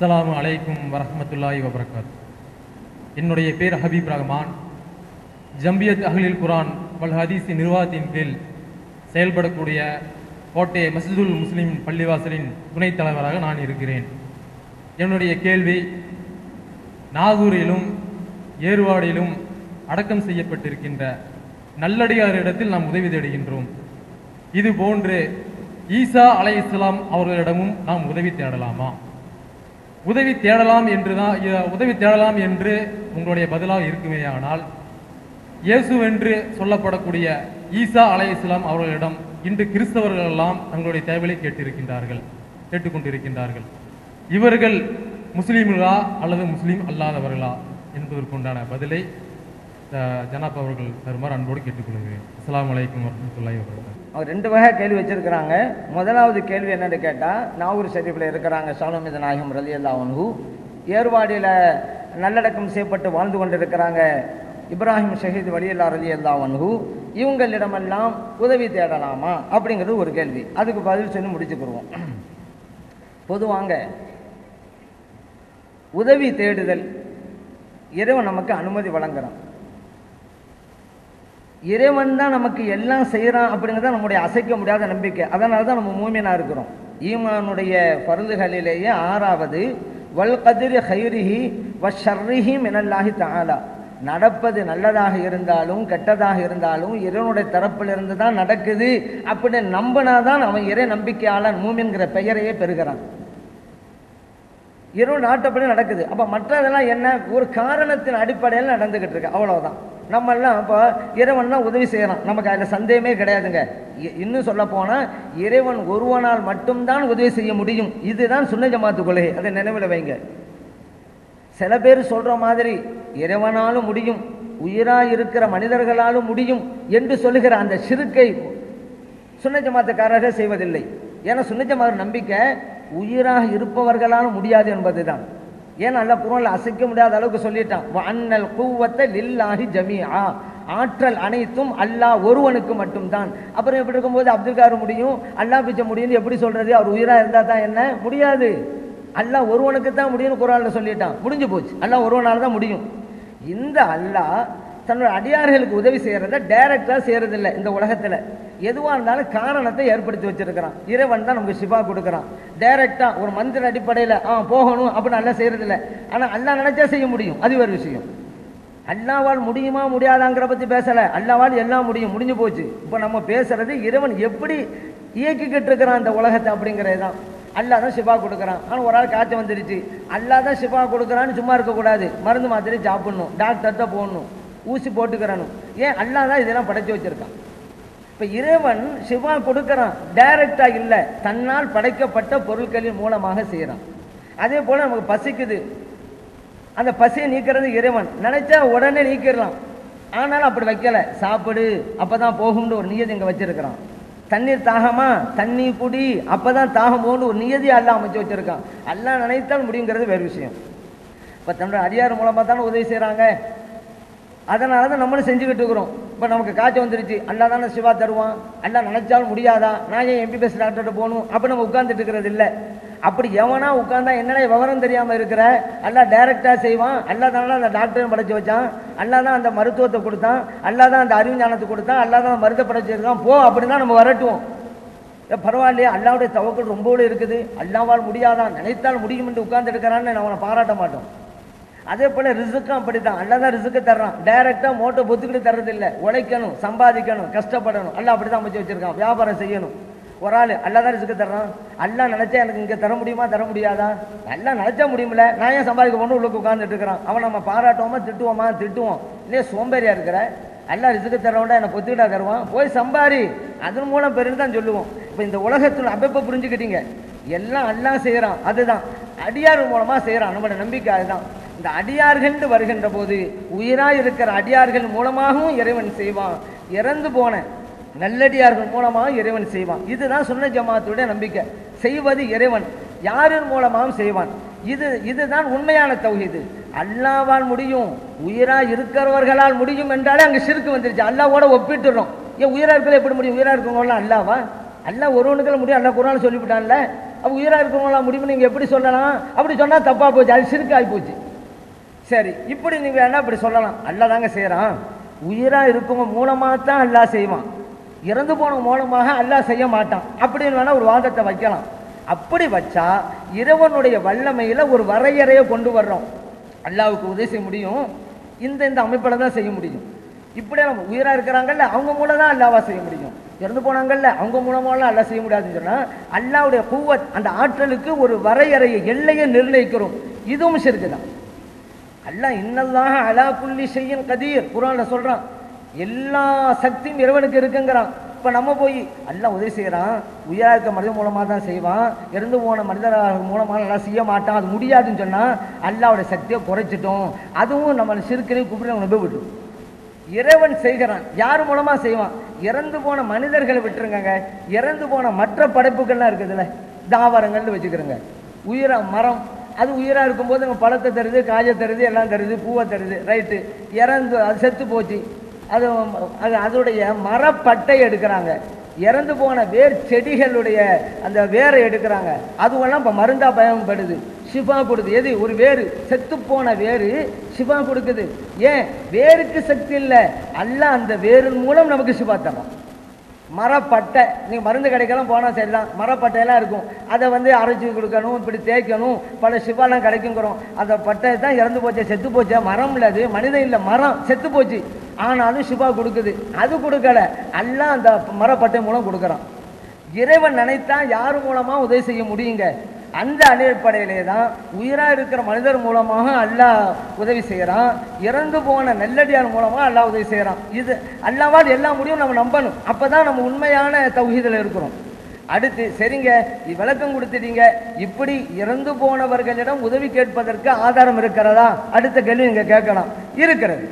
அஸ்ஸலாமு அலைக்கும் வரமத்துல்லாஹி வபரகாத். என்னுடைய பேர் ஹபீப் ரஹ்மான். ஜம்பியத் அஹ்லில் குரான் வல் ஹதீஸின் நிர்வாகத்தின் கீழ் செயல்படக்கூடிய கோட்டை மசிதுல் முஸ்லிம் பள்ளிவாசலின் துணைத் தலைவராக நான் இருக்கிறேன். என்னுடைய கேள்வி நாகூரிலும் ஏர்வாடிலும் அடக்கம் செய்யப்பட்டிருக்கின்ற நல்லடியாரிடத்தில் நாம் உதவி தேடுகின்றோம். இது போன்று ஈசா அலை இஸ்லாம் அவர்களிடமும் நாம் உதவி தேடலாமா? உதவி தேடலாம் என்று தான் உதவி தேடலாம் என்று உங்களுடைய பதிலாக இருக்குமே ஆனால் இயேசு என்று சொல்லப்படக்கூடிய ஈசா அலை இஸ்லாம் அவர்களிடம் இன்று கிறிஸ்தவர்கள் எல்லாம் தங்களுடைய தேவையை கேட்டிருக்கின்றார்கள் கேட்டுக்கொண்டிருக்கின்றார்கள். இவர்கள் முஸ்லீம்களா அல்லது முஸ்லீம் அல்லாதவர்களா என்பதற்குண்டான பதிலை ஜனாப் அவர்கள் தருமாறு அன்போடு கேட்டுக்கொள்கிறேன். அஸ்லாம் வலைக்கம் வரஹ்மத்துல்லாஹி வபரகாத்துஹு. அவர் ரெண்டு வகை கேள்வி வச்சிருக்கிறாங்க. முதலாவது கேள்வி என்னன்னு கேட்டால் நாகூர் ஷெரீஃபில் இருக்கிறாங்க சாலமித நாயகம் ரலி அல்லாஹு ஏர்வாடியில் நல்லடக்கம் செய்யப்பட்டு வாழ்ந்து கொண்டிருக்கிறாங்க இப்ராஹிம் ஷஹீத் வலியல்லா ரலி அல்லாஹு இவங்களிடமெல்லாம் உதவி தேடலாமா அப்படிங்கிறது ஒரு கேள்வி. அதுக்கு பதில் சொல்லி முடிச்சுக்கிடுவோம். பொதுவாங்க உதவி தேடுதல் இறைவன் நமக்கு அனுமதி வழங்குறான். இறைவன் தான் நமக்கு எல்லாம் செய்கிறான் அப்படிங்கிறத நம்முடைய அசைக்க முடியாத நம்பிக்கை. அதனால தான் நம்ம மூமியனாக இருக்கிறோம். ஈமானுடைய பருதுகளிலேயே ஆறாவது வல் கதிர் ஹைரிஹி வ ஷர்ரிஹி மினல்லாஹி தாலா நடப்பது நல்லதாக இருந்தாலும் கெட்டதாக இருந்தாலும் இறைவனுடைய தரப்பிலிருந்து தான் நடக்குது அப்படின்னு நம்பினாதான் அவன் இறை நம்பிக்கையாளன் மூமின்கிற பெயரையே பெறுகிறான். இரவு நாட்டப்படி நடக்குது. அப்போ மற்றதெல்லாம் என்ன? ஒரு காரணத்தின் அடிப்படையில் நடந்துக்கிட்டு இருக்கு. அவ்வளோதான் நம்ம எல்லாம் இப்போ இறைவன் தான் உதவி செய்கிறான் நமக்கு அதில் சந்தேகமே கிடையாதுங்க. இ- இன்னும் சொல்ல போனால் இறைவன் ஒருவனால் மட்டும்தான் உதவி செய்ய முடியும். இதுதான் சுண்ண ஜமாத்து கொள்கை. அதை நினைவில் வைங்க. சில பேர் சொல்கிற மாதிரி இறைவனாலும் முடியும் உயிராக இருக்கிற மனிதர்களாலும் முடியும் என்று சொல்லுகிற அந்த சிறுக்கை சுண்ண ஜமாத்துக்காரர்கள் செய்வதில்லை. ஏன்னா சுண்ண ஜமாத் நம்பிக்கை உயிராக இருப்பவர்களாலும் முடியாது என்பதுதான். ஏன்னா அல்ல குரல் அசைக்க முடியாத அளவுக்கு சொல்லிட்டான். அண்ணல் கூவத்தை லில்லாஹி ஜமீஆ. ஆற்றல் அனைத்தும் அல்லாஹ் ஒருவனுக்கு மட்டும்தான். அப்புறம் எப்படி இருக்கும்போது அப்துல் கார் முடியும்? அல்லாஹ் பிச்சை முடியும்னு எப்படி சொல்றது? அவர் உயிராக இருந்தால் தான் என்ன? முடியாது. அல்லாஹ் ஒருவனுக்கு தான் முடியும்னு குரான்ல சொல்லிட்டான். முடிஞ்சு போச்சு. அல்லாஹ் ஒருவனால தான் முடியும். இந்த அல்லாஹ் தன்னோட அடியார்களுக்கு உதவி செய்யறத டைரக்டாக செய்கிறதில்ல இந்த உலகத்தில். எதுவாக இருந்தாலும் காரணத்தை ஏற்படுத்தி வச்சிருக்கிறான். இறைவன் தான் நமக்கு சிவா கொடுக்குறான். டைரெக்டாக ஒரு மந்திர அடிப்படையில் ஆ போகணும் அப்படின்னு நல்லா செய்கிறதில்ல ஆனால் அல்லா அல்லாஹ் நினைச்சா செய்ய முடியும். அது ஒரு விஷயம். அல்லாவால் முடியுமா முடியாதாங்கிற பற்றி பேசலை. அல்லாவால் எல்லாம் முடியும். முடிஞ்சு போச்சு. இப்போ நம்ம பேசுறது இறைவன் எப்படி இயக்கிக்கிட்டு இருக்கிறான் அந்த உலகத்தை அப்படிங்கிறது தான். அல்லாஹ் தான் சிவா கொடுக்குறான். ஆனால் ஒரு ஆள் காய்ச்சல் வந்துடுச்சு அல்லாஹ் தான் சிவா கொடுக்குறான்னு சும்மா இருக்கக்கூடாது மருந்து மாத்திரை சாப்பிடணும். டாக்டர்கிட்ட போடணும் ஊசி போட்டுக்கிறணும். ஏன்? அல்லாஹ் தான் இதெல்லாம் படைச்சி வச்சுருக்கான். இப்போ இறைவன் சிவா கொடுக்குறான். டைரக்டா இல்லை. தன்னால் படைக்கப்பட்ட பொருட்களின் மூலமாக செய்கிறான் அதே போல நமக்கு பசிக்குது. அந்த பசியை நீக்கிறது இறைவன். நினைச்சா உடனே நீக்கிடலாம். ஆனாலும் அப்படி வைக்கல. சாப்பிடு அப்பதான் போகும்னு ஒரு நியதி இங்க வச்சிருக்கிறான். தண்ணீர் தாகமா? தண்ணி குடி அப்பதான் தாகம் போகணும் ஒரு நியதி எல்லாம் அமைச்சு வச்சிருக்கான். எல்லாம் நினைத்தால் முடியுங்கிறது வேறு விஷயம். இப்போ தன்னோட அடியார் மூலமா தானே உதவி செய்கிறாங்க அதனால தான் நம்மளும் செஞ்சுக்கிட்டு இருக்கிறோம். இப்போ நமக்கு காய்ச்சல் வந்துருச்சு. அல்லா தானே சிவா தருவான். அல்லா நினைச்சாலும் முடியாதா? நான் ஏன் எம்பிபிஎஸ் டாக்டர்கிட்ட போகணும்? அப்படி நம்ம உட்காந்துட்டு இருக்கிறது இல்லை. அப்படி எவனா உட்காந்தா என்னடா விவரம் தெரியாமல் இருக்கிற? அல்லா டைரக்டாக செய்வான். அல்லா தானே அந்த டாக்டரையும் படைச்சு வச்சான். அல்லா தான் அந்த மருத்துவத்தை கொடுத்தான். அல்லா தான் அந்த அறிவு ஞானத்தை கொடுத்தான். அல்லா தான் மருந்தை படைச்சிருக்கான் போ அப்படின்னு தான் நம்ம வரட்டுவோம். பரவாயில்லையே. அல்லாவுடைய தவக்கல் ரொம்பவே இருக்குது. அல்லாவால் முடியாதான் நினைத்தால் முடியும் என்று உட்கார்ந்து இருக்கிறான்னு அவனை பாராட்ட மாட்டோம். அதே போல ரிசுக்கும் அப்படித்தான். அல்ல தான் ரிசுக்கு தர்றான். டைரக்டா மோட்டை பொத்துக்கிட்டு தர்றது இல்லை உழைக்கணும் சம்பாதிக்கணும் கஷ்டப்படணும். அல்லா அப்படிதான் அமைச்சு வச்சிருக்கான். வியாபாரம் செய்யணும். ஒரு ஆள் அல்லாதான் ரிசுக்கு தர்றான். அல்ல நினைச்சா எனக்கு இங்க தர முடியுமா தர முடியாதா? நல்லா நினைச்சா முடியுமில்ல நான் ஏன் சம்பாதிக்க போகணும் உள்ளுக்கு உட்கார்ந்துட்டு இருக்கிறான். அவன் நம்ம பாராட்டுவோமா திட்டுவோமா திட்டுவோம். இல்லையே சோம்பேறியா இருக்கிற? அல்லா ரிசுக்கு தரவன்டா என்னை பொத்துக்கிட்டா தருவான்? போய் சம்பாரி. அதன் மூலம் பெருன்னு தான் சொல்லுவோம். இப்போ இந்த உலகத்தில் அப்பப்போ புரிஞ்சுக்கிட்டீங்க. எல்லாம் எல்லாம் செய்கிறான் அதுதான். அடியார் மூலமாக செய்கிறான் நம்மளோட நம்பிக்கை அதுதான். இந்த அடியார்கள் வருகின்ற போது உயிராக இருக்கிற அடியார்கள் மூலமாகவும் இறைவன் செய்வான். இறந்து போன நல்லடியார்கள் மூலமாக இறைவன் செய்வான். இதுதான் சுன்ன ஜமாத்துடைய நம்பிக்கை. செய்வது இறைவன் யாரின் மூலமாகவும் செய்வான்? இது இதுதான் உண்மையான தௌஹீது. அல்லாவால் முடியும் உயிராக இருக்கிறவர்களால் முடியும் என்றாலே அங்கே சிறுக்கு வந்துருச்சு. அல்லாவோட ஒப்பிட்டுறோம். ஏன் உயிராக இருக்கிற எப்படி முடியும்? உயிராக இருக்கிறவங்களாம் அல்லாவா? அல்லா ஒருவனுக்கு முடியும். அல்லா குரான் சொல்லிவிட்டான்ல. அப்போ உயிராக இருக்கிறவங்களாம் முடியும்னு நீங்கள் எப்படி சொல்லலாம்? அப்படி சொன்னால் தப்பாக போச்சு. அது சிறுக்கு ஆகி போச்சு. சரி இப்படி நீங்க வேணால் இப்படி சொல்லலாம். அல்லாஹ் தாங்க செய்யறான். உயிரா இருக்கவங்க மூலமாக தான் அல்லாஹ் செய்வான். இறந்து போன மூலமாக அல்லாஹ் செய்ய மாட்டான். அப்படின்னு வேணா ஒரு வாதத்தை வைக்கலாம். அப்படி வச்சா இறைவனுடைய வல்லமையில ஒரு வரையறையை கொண்டு வர்றோம். அல்லாவுக்கு உதவி செய்ய முடியும். இந்த இந்த அமைப்பில் தான் செய்ய முடியும். இப்படியே நம்ம உயிராக இருக்கிறாங்கல்ல அவங்க மூலம் தான் அல்லாவா செய்ய முடியும். இறந்து போனாங்கல்ல அவங்க மூலமாலாம் அல்லாஹ் செய்ய முடியாதுன்னு சொன்னால் அல்லாவுடைய கூவத் அந்த ஆற்றலுக்கு ஒரு வரையறையை எல்லையை நிர்ணயிக்கிறோம். இதுவும் சிறுக்கு தான் அல்லா இன்னல்லாக அலா புள்ளி செய்யும் கதீர். குர்ஆன்ல சொல்றான் எல்லா சக்தியும் இறைவனுக்கு இருக்குங்கிறான். இப்ப நம்ம போய் எல்லாம் உதவி செய்யறான் உயிரா இருக்க மனிதன் மூலமா தான் செய்வான் இறந்து போன மனிதர் மூலமா நல்லா செய்ய மாட்டான் அது முடியாதுன்னு சொன்னா அல்லாவோட சக்தியை குறைச்சிட்டோம். அதுவும் நம்ம சிறுக்கிலையும் குப்பிட நம்ப விட்டு இறைவன் செய்கிறான் யார் மூலமா செய்வான்? இறந்து போன மனிதர்களை விட்டுருங்க இறந்து போன மற்ற படைப்புகள்லாம் இருக்குதுல்ல தாவரங்கள்னு வச்சுக்கிறோங்க. உயிரா மரம் அது உயிராக இருக்கும்போது நம்ம பழத்தை தருது காஜை தருது எல்லாம் தருது பூவை தருது. ரைட்டு இறந்து அது செத்து போச்சு. அது அது அதோடைய மரப்பட்டை எடுக்கிறாங்க. இறந்து போன வேர் செடிகளுடைய அந்த வேரை எடுக்கிறாங்க. அதுவெல்லாம் இப்போ மருந்தாக பயன்படுது. சிவா கொடுக்குது. எது? ஒரு வேறு செத்து போன வேறு சிவா கொடுக்குது. ஏன்? வேருக்கு சக்தி இல்லை. அல்ல அந்த வேரின் மூலம் நமக்கு சிவா தரான் மரப்பட்டை நீங்கள் மருந்து கடைக்கெல்லாம் போனால் சரிதான். மரப்பட்டையெல்லாம் இருக்கும். அதை வந்து அரைச்சி கொடுக்கணும் இப்படி தேய்க்கணும். பல சிவாலாம் கிடைக்குங்கிறோம். அந்த பட்டை தான் இறந்து போச்சே செத்து போச்சே. மரம் இல்லை அது. மனிதன் இல்லை. மரம் செத்து போச்சு. ஆனாலும் சிவா கொடுக்குது. அது கொடுக்கல. எல்லாம் அந்த மரப்பட்டை மூலம் கொடுக்குறான். இறைவன் நினைத்தா யார் மூலமாக உதவி செய்ய முடியுங்க? அந்த அடிப்படையிலே தான் உயிராக இருக்கிற மனிதர் மூலமாக அல்லாஹ் உதவி செய்கிறான் இறந்து போன நெல்லடியார் மூலமாக அல்லாஹ் உதவி செய்கிறான் இது அல்லாவால் எல்லா முடியும் நம்ம நம்பணும். அப்போ தான் நம்ம உண்மையான தௌஹீதில் இருக்கிறோம். அடுத்து சரிங்க விளக்கம் கொடுத்துட்டீங்க. இப்படி இறந்து போனவர்களிடம் உதவி கேட்பதற்கு ஆதாரம் இருக்கிறதா? அடுத்த கேள்வி நீங்க கேட்கலாம். இருக்கிறது.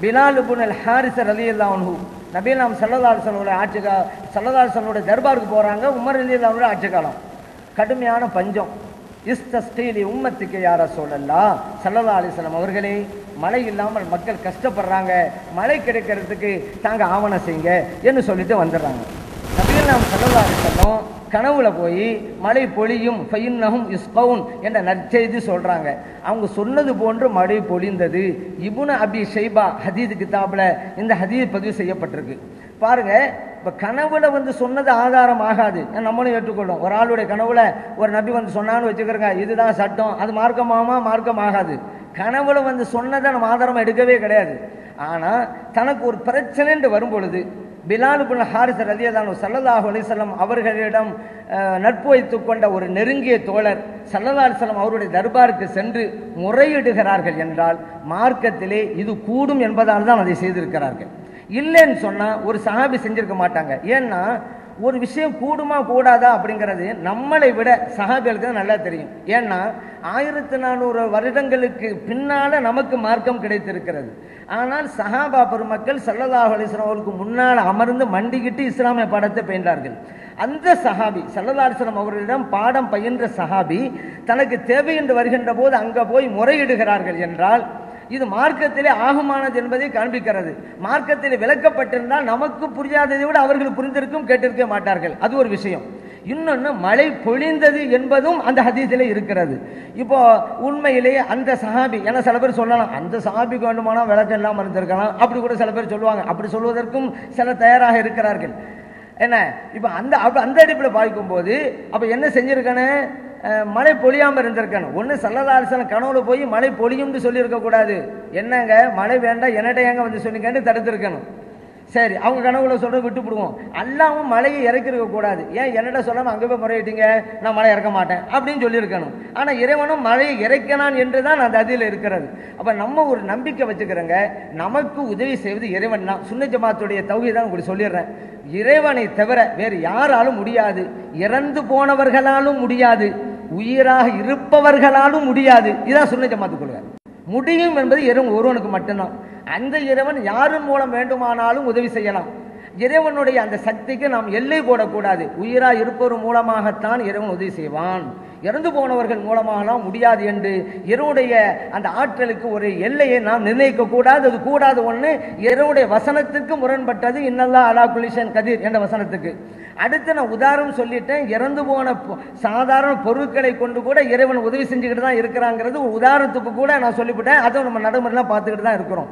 பிலால் புனல் ஹாரிசர் அலி அல்லாஹு நபீலாம் சல்லதாசனுடைய ஆட்சி சல்லதாசனுடைய தர்பாருக்கு போகிறாங்க உமர் அலி அல்லாவுடைய ஆட்சி காலம் கடுமையான பஞ்சம். இஸ்தஸ்டீலி உம்மத்துக்கு யார சொல்லலாம் சல்லல்லா அலிஸ்லாம் அவர்களே மழை இல்லாமல் மக்கள் கஷ்டப்படுறாங்க. மழை கிடைக்கிறதுக்கு தாங்க ஆவணம் செய்யுங்க என்று சொல்லிட்டு வந்துடுறாங்க. நாம் சல்லல்லா அலிஸ்லாம் கனவுல போய் மழை பொழியும் ஃபைன்னஹும் இஸ்கவுன் என்ற நற்செய்தி சொல்கிறாங்க அவங்க சொன்னது போன்று மழை பொழிந்தது. இபுன அபி ஷைபா ஹதீத் கிதாபில் இந்த ஹதீத் பதிவு செய்யப்பட்டிருக்கு. பாருங்க இப்ப கனவுல வந்து சொன்னது ஆதாரம் ஆகாது. நம்மளும் ஏற்றுக்கொள்ளும் ஒரு ஆளுடைய கனவுல ஒரு நபி வந்து சொன்னான்னு வச்சுக்கிறோங்க இதுதான் சட்டம் அது மார்க்கமாமா மார்க்கம் ஆகாது. கனவுல வந்து சொன்னதை நம்ம ஆதாரம் எடுக்கவே கிடையாது. ஆனால் தனக்கு ஒரு பிரச்சனைன்ட்டு வரும் பொழுது பிலால் பின் ஹாரிஸ் ரலியல்லாஹு சல்லல்லாஹு அலிசல்லம் அவர்களிடம் நட்பு வைத்து கொண்ட ஒரு நெருங்கிய தோழர் சல்லல்லாஹு அலிசல்லம் அவருடைய தர்பாருக்கு சென்று முறையிடுகிறார்கள் என்றால் மார்க்கத்திலே இது கூடும் என்பதால் தான் அதை செய்திருக்கிறார்கள். இல்லைன்னு சொன்னால் ஒரு சஹாபி செஞ்சிருக்க மாட்டாங்க. ஏன்னா ஒரு விஷயம் கூடுமா கூடாதா அப்படிங்கிறது நம்மளை விட சகாபிகளுக்கு தான் நல்லா தெரியும். ஏன்னா ஆயிரத்தி நானூறு வருடங்களுக்கு பின்னால் நமக்கு மார்க்கம் கிடைத்திருக்கிறது. ஆனால் சஹாபா பெருமக்கள் சல்லல்லாஹு அலைஹி அவருக்கு முன்னால் அமர்ந்து மண்டிக்கிட்டு இஸ்லாமிய பாடத்தை பயின்றார்கள். அந்த சஹாபி சல்லல்லாஹு அவர்களிடம் பாடம் பயின்ற சஹாபி தனக்கு தேவை என்று வருகின்ற போது அங்கே போய் முறையிடுகிறார்கள் என்றால் இது மார்க்கத்திலே ஆகமானது என்பதை காண்பிக்கிறது. மார்க்கத்திலே விளக்கப்பட்டிருந்தால் நமக்கு புரியாததை விட அவர்கள் புரிந்திருக்கும் கேட்டிருக்க மாட்டார்கள். அது ஒரு விஷயம். இன்னொன்று மழை பொழிந்தது என்பதும் அந்த ஹதீஸிலே இருக்கிறது. இப்போ உண்மையிலேயே அந்த சஹாபி ஏன்னா சில பேர் சொல்லலாம் அந்த சஹாபிக்கு வேண்டுமானா விளக்கம் இல்லாமல் இருந்திருக்கலாம். அப்படி கூட சில பேர் சொல்லுவாங்க. அப்படி சொல்வதற்கும் சில தயாராக இருக்கிறார்கள். என்ன? இப்போ அந்த அந்த அடிப்பில் பார்க்கும்போது அப்போ என்ன செஞ்சிருக்கானே மழை பொழியாமல் இருந்திருக்கணும். ஒன்று சல்லதாரசன கனவுல போய் மழை பொழியும்னு சொல்லியிருக்கக்கூடாது என்னங்க? மழை வேண்டாம் என்னட்ட ஏங்க வந்து சொன்னீங்கன்னு தடுத்திருக்கணும். சரி அவங்க கனவுல சொல்ற விட்டுப்பிடுவோம் அல்லாமல் மலையை இறக்கிருக்க கூடாது. ஏன் என்னடா சொல்லாமல் அங்கே போய் முறையிட்டீங்க? நான் மழை இறக்க மாட்டேன் அப்படின்னு சொல்லியிருக்கணும். ஆனால் இறைவனும் மழையை இறைக்கனான் என்று தான் அந்த அதில் இருக்கிறது. அப்போ நம்ம ஒரு நம்பிக்கை வச்சுக்கிறோங்க. நமக்கு உதவி செய்வது இறைவன் தான். சுன்ன ஜமாத்துடைய தௌகி தான் உங்களுக்கு சொல்லிடுறேன். இறைவனை தவிர வேறு யாராலும் முடியாது. இறந்து போனவர்களாலும் முடியாது. உயிராக இருப்பவர்களாலும் முடியாது. இதான் சுன்ன ஜமாத்து கொள்கை முடியும் என்பது இறைவன் ஒருவனுக்கு மட்டும்தான். அந்த இறைவன் யாரும் மூலம் வேண்டுமானாலும் உதவி செய்யலாம். இறைவனுடைய அந்த சக்திக்கு நாம் எல்லை போடக்கூடாது. உயிரா இருப்பவர் மூலமாகத்தான் இறைவன் உதவி செய்வான். இறந்து போனவர்கள் மூலமாகலாம் முடியாது என்று இறைவனுடைய அந்த ஆற்றலுக்கு ஒரு எல்லையை நாம் நிர்ணயிக்க கூடாது. அது கூடாது ஒண்ணு இறைவனுடைய வசனத்துக்கு முரண்பட்டது. இன்னல்லா அலா குலிஷன் கதிர் என்ற வசனத்துக்கு. அடுத்து நான் உதாரணம் சொல்லிட்டேன். இறந்து போன சாதாரண பொருட்களை கொண்டு கூட இறைவன் உதவி செஞ்சுக்கிட்டு தான் இருக்கிறாங்கிறது. ஒரு உதாரணத்துக்கு கூட நான் சொல்லிவிட்டேன். அதை நம்ம நடைமுறையெல்லாம் பார்த்துக்கிட்டு தான் இருக்கிறோம்.